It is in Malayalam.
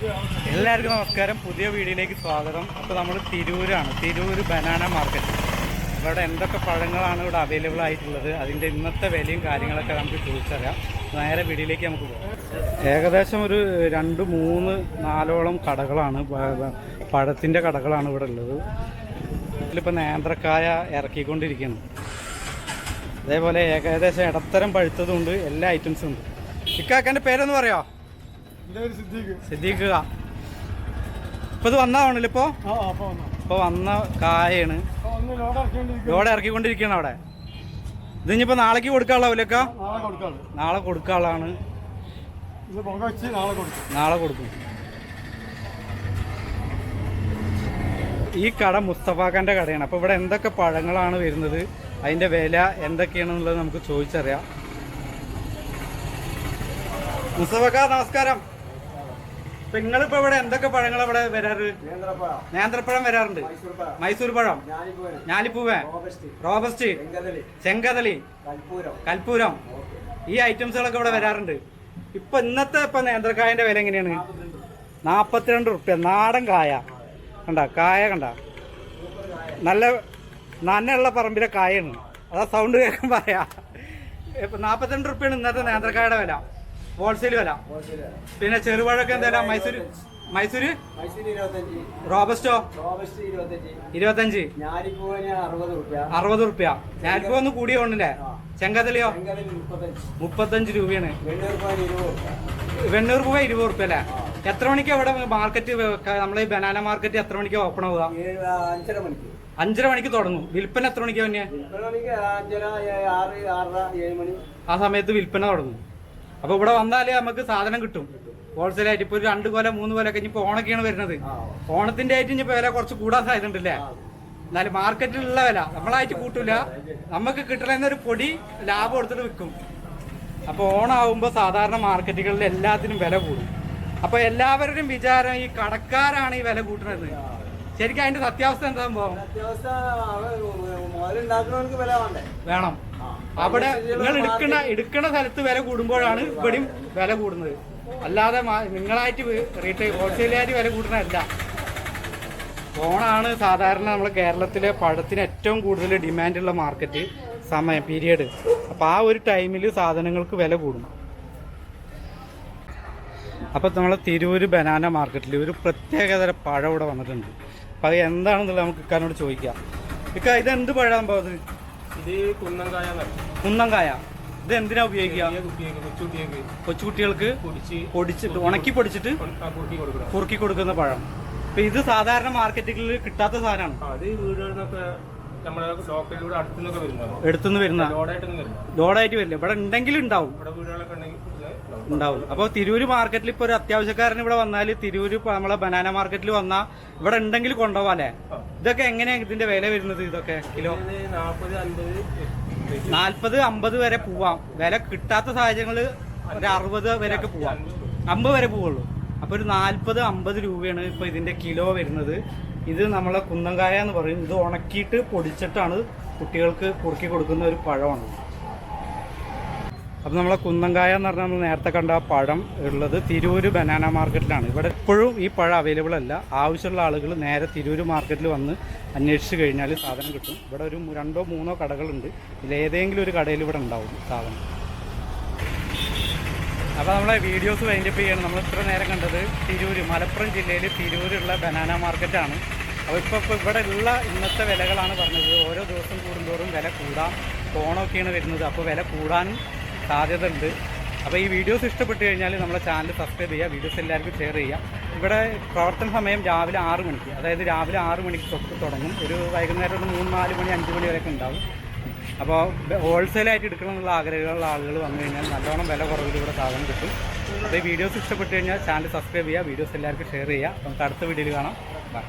എല്ലാവർക്കും നമസ്കാരം. പുതിയ വീഡിയോയിലേക്ക് സ്വാഗതം. അപ്പോൾ നമ്മൾ തിരൂരാണ്. Tirur banana market. ഇവിടെ എന്തൊക്കെ പഴങ്ങളാണ് ഇവിടെ അവൈലബിൾ ആയിട്ടുള്ളത്? അതിന്റെ ഇന്നത്തെ വിലയും കാര്യങ്ങളൊക്കെ നമുക്ക് ചോദിച്ചറിയാം. നേരെ വീഡിയോയിലേക്ക് നമുക്ക് പോകാം. ഏകദേശം ഒരു രണ്ട് മൂന്ന് നാലോളം കടകളാണ്. പഴത്തിന്റെ കടകളാണ് ഇവിടെ ഉള്ളത്. ഇതിലിപ്പോൾ നേന്ത്രക്കായ ഇറക്കിക്കൊണ്ടിരിക്കുന്നു. അതേപോലെ ഏകദേശം ഇടത്തരം പഴുത്തതുണ്ട്. എല്ലാ ഐറ്റംസും ഉണ്ട്. ഇക്കാക്കന്റെ പേരൊന്ന് പറയാമോ? സിദ്ദീഖ് ഇപ്പൊ ഇത് വന്നാണല്ലോ ഇപ്പോ? ഇപ്പൊ വന്ന. കായാണ്. ലോഡ് ഇറക്കിക്കൊണ്ടിരിക്കുകയാണ് അവിടെ. ഇത് ഇനിയിപ്പോ നാളേക്ക് കൊടുക്കാനുള്ളൂ നാളെ കൊടുക്കാനുള്ളതാണ്. നാളെ കൊടുക്കും. ഈ കട മുസ്തഫാഖാന്റെ കടയാണ്. അപ്പൊ ഇവിടെ എന്തൊക്കെ പഴങ്ങളാണ് വരുന്നത്? അതിന്റെ വില എന്തൊക്കെയാണെന്നുള്ളത് നമുക്ക് ചോദിച്ചറിയാം. മുസ്തഫക്ക നമസ്കാരം. ഇപ്പൊ നിങ്ങളിപ്പോ ഇവിടെ എന്തൊക്കെ പഴങ്ങൾ ഇവിടെ വരാറ്? നേന്ത്രപ്പഴം. വരാറുണ്ട്. മൈസൂർ പഴം. ഞാലിപ്പൂവൻ. റോബസ്റ്റ്. ചെങ്കതളി കൽപ്പൂരം. ഈ ഐറ്റംസുകളൊക്കെ ഇവിടെ വരാറുണ്ട്. ഇപ്പൊ ഇന്നത്തെ ഇപ്പൊ നേന്ത്രക്കായന്റെ വില എങ്ങനെയാണ്? നാപ്പത്തിരണ്ട്. റുപ്യ. നാടൻ കായ. കണ്ട? കായ കണ്ട? നല്ല നനയുള്ള പറമ്പിലെ കായാണ് അതാ സൗണ്ട് കേൾക്കാൻ പറയാ. ഇപ്പൊ നാപ്പത്തിരണ്ട് റുപ്യാണ് ഇന്നത്തെ നേന്ത്രക്കായയുടെ വില. ഹോൾസെയിൽ വില. പിന്നെ ചെറുപഴൊക്കെ എന്തായാലും മൈസൂര് മൈസൂര്? റോബസ്റ്റോ? ഇരുപത്തഞ്ച്. അറുപത് റുപ്യ ഞാനിപ്പോ ഒന്ന് കൂടിയ കൊണ്ടല്ലേ? ചെങ്കതലിയോ? മുപ്പത്തഞ്ച്. രൂപയാണ്. വെണ്ണൂറ് രൂപ ഇരുപത് റുപ്യ അല്ലേ? എത്ര മണിക്കാ ഇവിടെ മാർക്കറ്റ് നമ്മളെ ഈ ബനാന മാർക്കറ്റ് എത്ര മണിക്കാ ഓപ്പൺ ആവുക? അഞ്ചര മണിക്ക്. തുടങ്ങും. വിൽപ്പന എത്ര മണിക്കാ പിന്നെ ആ സമയത്ത് വിൽപ്പന തുടങ്ങും. അപ്പൊ ഇവിടെ വന്നാലേ നമുക്ക് സാധനം കിട്ടും. ഹോൾസെയിൽ ആയിട്ട് ഇപ്പൊ ഒരു രണ്ട് കൊല മൂന്ന് കൊല ഒക്കെ ഇനിയിപ്പോ ഓണൊക്കെയാണ് വരുന്നത്. ഓണത്തിന്റെ ആയിട്ട് ഇനിയിപ്പോ വില കുറച്ച് കൂടാൻ സാധ്യത ഉണ്ടല്ലേ എന്നാലും മാർക്കറ്റിലുള്ള വില നമ്മളായിട്ട് കൂട്ടൂല. നമുക്ക് കിട്ടണമെന്ന ഒരു പൊടി ലാഭം എടുത്തിട്ട് വിൽക്കും. അപ്പൊ ഓണാവുമ്പോ സാധാരണ മാർക്കറ്റുകളിൽ എല്ലാത്തിനും വില കൂടും. അപ്പൊ എല്ലാവരുടെയും വിചാരം ഈ കടക്കാരാണ് ഈ വില കൂട്ടുന്നത്. ശരിക്കും അതിന്റെ സത്യാവസ്ഥ എന്താ സംഭവം വേണം. അവിടെ നിങ്ങൾ എടുക്കണ എടുക്കണ സ്ഥലത്ത് വില കൂടുമ്പോഴാണ് ഇവിടെയും വില കൂടുന്നത്. അല്ലാതെ നിങ്ങളായിട്ട് റീറ്റെയിൽ ഹോൾസെയിലായിട്ട് വില കൂടുന്നതല്ല. ഓണാണ് സാധാരണ നമ്മൾ കേരളത്തിലെ പഴത്തിന് ഏറ്റവും കൂടുതൽ ഡിമാൻഡുള്ള മാർക്കറ്റ് സമയം പീരിയഡ് അപ്പോൾ ആ ഒരു ടൈമിൽ സാധനങ്ങൾക്ക് വില കൂടും. അപ്പോൾ നമ്മൾ തിരൂര് ബനാന മാർക്കറ്റിൽ ഒരു പ്രത്യേകതര പഴം ഇവിടെ വന്നിട്ടുണ്ട്. അപ്പോൾ അത് എന്താണെന്നുള്ളത് നമുക്ക് ഇക്കാനോട് ചോദിക്കാം. ഇക്ക ഇത് എന്ത് പഴം പോകുന്നത് ഇത് കുന്നങ്കായ കുന്നങ്കായ. ഇത് എന്തിനാ ഉപയോഗിക്കുക കൊച്ചുകുട്ടികൾക്ക് പൊടിച്ച് പൊടിച്ചിട്ട് ഉണക്കി പൊടിച്ചിട്ട് കുറുക്കി കൊടുക്കുന്ന പഴം. അപ്പൊ ഇത് സാധാരണ മാർക്കറ്റിൽ കിട്ടാത്ത സാധനമാണ്. എടുത്തുനിന്ന് വരുന്ന. ലോഡായിട്ട് വരില്ല. ഇവിടെ ഉണ്ടെങ്കിലും ഉണ്ടാവും ഉണ്ടാവും. അപ്പോൾ തിരൂര് മാർക്കറ്റിൽ ഇപ്പോൾ ഒരു അത്യാവശ്യക്കാരൻ ഇവിടെ വന്നാൽ തിരൂര് ഇപ്പൊ നമ്മളെ ബനാന മാർക്കറ്റിൽ വന്നാൽ ഇവിടെ ഉണ്ടെങ്കിൽ കൊണ്ടുപോകാല്ലേ ഇതൊക്കെ എങ്ങനെയാണ് ഇതിന്റെ വില വരുന്നത് ഇതൊക്കെ കിലോ? നാൽപ്പത് അമ്പത് വരെ പോവാം. വില കിട്ടാത്ത സാഹചര്യങ്ങൾ ഒരു അറുപത് വരെയൊക്കെ പോവാം. അമ്പത് വരെ പോവുള്ളൂ. അപ്പോൾ ഒരു നാൽപ്പത് അമ്പത് രൂപയാണ് ഇപ്പോൾ ഇതിന്റെ കിലോ വരുന്നത്. ഇത് നമ്മളെ കുന്നങ്കായ എന്ന് പറയും. ഇത് ഉണക്കിയിട്ട് പൊടിച്ചിട്ടാണ് കുട്ടികൾക്ക് കുറുക്കി കൊടുക്കുന്ന ഒരു പഴമാണ്. അപ്പോൾ നമ്മളെ കുന്നങ്കായ എന്ന് പറഞ്ഞാൽ നമ്മൾ നേരത്തെ കണ്ട ആ പഴം ഉള്ളത് തിരൂര് ബനാന മാർക്കറ്റിലാണ്. ഇവിടെ എപ്പോഴും ഈ പഴം അവൈലബിൾ അല്ല. ആവശ്യമുള്ള ആളുകൾ നേരെ തിരൂര് മാർക്കറ്റിൽ വന്ന് അന്വേഷിച്ച് കഴിഞ്ഞാൽ സാധനം കിട്ടും. ഇവിടെ ഒരു രണ്ടോ മൂന്നോ കടകളുണ്ട്. ഇതിലേതെങ്കിലും ഒരു കടയിൽ ഇവിടെ ഉണ്ടാവും സാധനം. അപ്പോൾ നമ്മളെ വീഡിയോസ് വൈൻഡപ്പ് ചെയ്യണം. നമ്മൾ ഇത്ര നേരം കണ്ടത് തിരൂര് മലപ്പുറം ജില്ലയിൽ തിരൂരുള്ള ബനാന മാർക്കറ്റാണ്. അപ്പോൾ ഇപ്പോൾ ഇപ്പോൾ ഇവിടെ ഉള്ള ഇന്നത്തെ വിലകളാണ് പറഞ്ഞത്. ഓരോ ദിവസം കൂടുന്തോറും വില കൂടാം ഓണമൊക്കെയാണ് വരുന്നത്. അപ്പോൾ വില കൂടാനും സാധ്യത ഉണ്ട് അപ്പോൾ ഈ വീഡിയോസ് ഇഷ്ടപ്പെട്ട് കഴിഞ്ഞാൽ നമ്മളെ ചാനൽ സബ്സ്ക്രൈബ് ചെയ്യുക വീഡിയോസ് എല്ലാവർക്കും ഷെയർ ചെയ്യുക. ഇവിടെ പ്രവർത്തന സമയം രാവിലെ ആറ് മണിക്ക്. അതായത് രാവിലെ ആറ് മണിക്ക് തൊട്ട് തുടങ്ങും. ഒരു വൈകുന്നേരം ഒരു മൂന്ന് നാല് മണി അഞ്ച് മണി വരെയൊക്കെ ഉണ്ടാവും. അപ്പോൾ ഹോൾസെയിലായിട്ട് എടുക്കണം എന്നുള്ള ആഗ്രഹമുള്ള ആളുകൾ വന്നു കഴിഞ്ഞാൽ നല്ലോണം വില കുറവിൽ ഇവിടെ സാധനം കിട്ടും. അപ്പോൾ ഈ വീഡിയോസ് ഇഷ്ടപ്പെട്ട് കഴിഞ്ഞാൽ ചാനൽ സബ്സ്ക്രൈബ് ചെയ്യുക വീഡിയോസ് എല്ലാവർക്കും ഷെയർ ചെയ്യുക. നമുക്ക് അടുത്ത വീഡിയോയിൽ കാണാം. ബൈ